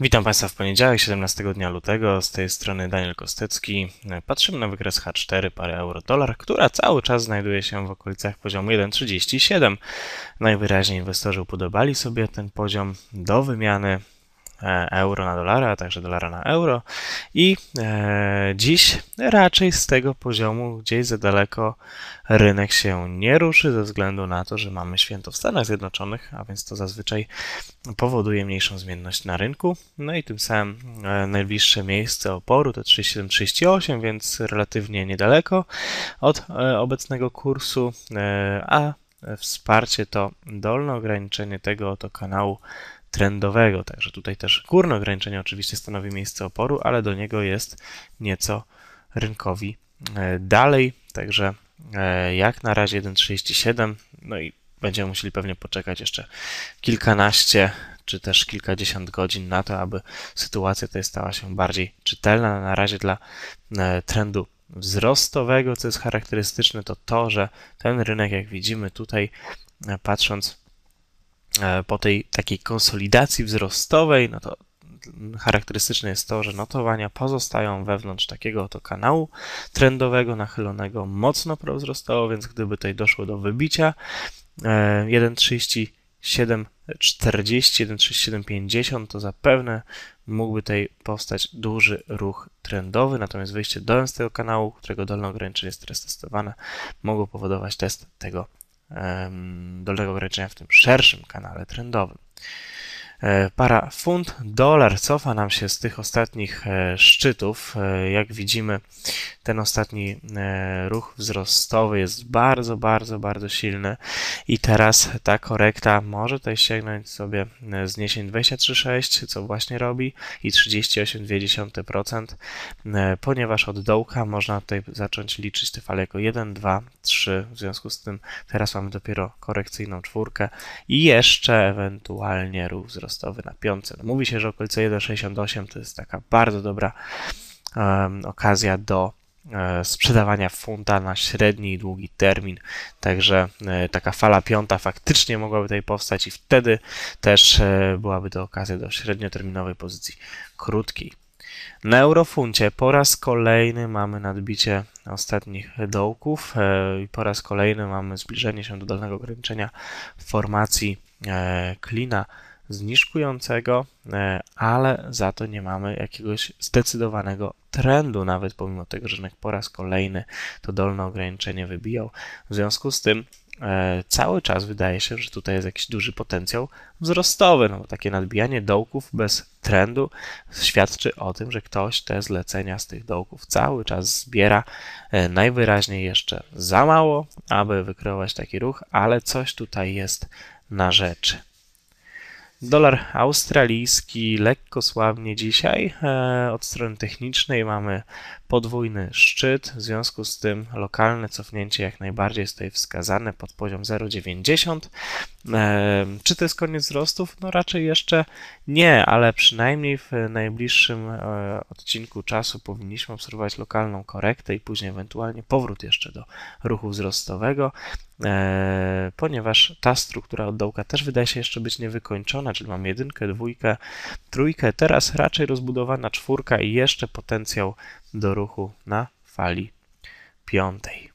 Witam Państwa w poniedziałek, 17 dnia lutego. Z tej strony Daniel Kostecki. Patrzymy na wykres H4 pary euro-dolar, która cały czas znajduje się w okolicach poziomu 1,37. Najwyraźniej inwestorzy upodobali sobie ten poziom do wymiany euro na dolara, a także dolara na euro. I e, dziś raczej z tego poziomu gdzieś za daleko rynek się nie ruszy, ze względu na to, że mamy święto w Stanach Zjednoczonych, a więc to zazwyczaj powoduje mniejszą zmienność na rynku. No i tym samym e, najbliższe miejsce oporu to 37,38, więc relatywnie niedaleko od e, obecnego kursu, e, a wsparcie to dolne ograniczenie tego oto kanału trendowego. Także tutaj też górne ograniczenie oczywiście stanowi miejsce oporu, ale do niego jest nieco rynkowi e, dalej. Także e, jak na razie 1,37, no i będziemy musieli pewnie poczekać jeszcze kilkanaście czy też kilkadziesiąt godzin na to, aby sytuacja ta stała się bardziej czytelna. Na razie dla e, trendu wzrostowego, co jest charakterystyczne, to to, że ten rynek, jak widzimy tutaj, patrząc po tej takiej konsolidacji wzrostowej, no to charakterystyczne jest to, że notowania pozostają wewnątrz takiego oto kanału trendowego, nachylonego mocno prowzrostowo, więc gdyby tutaj doszło do wybicia 1,3740, 1,3750, to zapewne mógłby tutaj powstać duży ruch trendowy, natomiast wyjście dołem z tego kanału, którego dolne ograniczenie jest teraz testowane, mogło powodować test tego dolnego ograniczenia w tym szerszym kanale trendowym. E, para funt dolar cofa nam się z tych ostatnich e, szczytów. E, jak widzimy, ten ostatni ruch wzrostowy jest bardzo, bardzo, bardzo silny i teraz ta korekta może tutaj sięgnąć sobie zniesień 23,6, co właśnie robi i 38,2%, ponieważ od dołka można tutaj zacząć liczyć te fale jako 1, 2, 3. W związku z tym teraz mamy dopiero korekcyjną czwórkę i jeszcze ewentualnie ruch wzrostowy wzrostowy na piątce. Mówi się, że okolice 1,68 to jest taka bardzo dobra um, okazja do e, sprzedawania funta na średni i długi termin. Także e, taka fala piąta faktycznie mogłaby tutaj powstać i wtedy też e, byłaby to okazja do średnioterminowej pozycji krótkiej. Na eurofuncie po raz kolejny mamy nadbicie ostatnich dołków i po raz kolejny mamy zbliżenie się do dolnego ograniczenia formacji klina zniżkującego, e, ale za to nie mamy jakiegoś zdecydowanego trendu, nawet pomimo tego, że rynek po raz kolejny to dolne ograniczenie wybijał. W związku z tym e, cały czas wydaje się, że tutaj jest jakiś duży potencjał wzrostowy. No, takie nadbijanie dołków bez trendu świadczy o tym, że ktoś te zlecenia z tych dołków cały czas zbiera. E, najwyraźniej jeszcze za mało, aby wykreować taki ruch, ale coś tutaj jest na rzeczy. Dolar australijski lekko sławnie dzisiaj. E, od strony technicznej mamy podwójny szczyt, w związku z tym lokalne cofnięcie jak najbardziej jest tutaj wskazane pod poziom 0,90. Czy to jest koniec wzrostów? No raczej jeszcze nie, ale przynajmniej w najbliższym e, odcinku czasu powinniśmy obserwować lokalną korektę i później ewentualnie powrót jeszcze do ruchu wzrostowego, e, ponieważ ta struktura od dołka też wydaje się jeszcze być niewykończona, czyli mamy jedynkę, dwójkę, trójkę, teraz raczej rozbudowana czwórka i jeszcze potencjał do ruchu na fali piątej.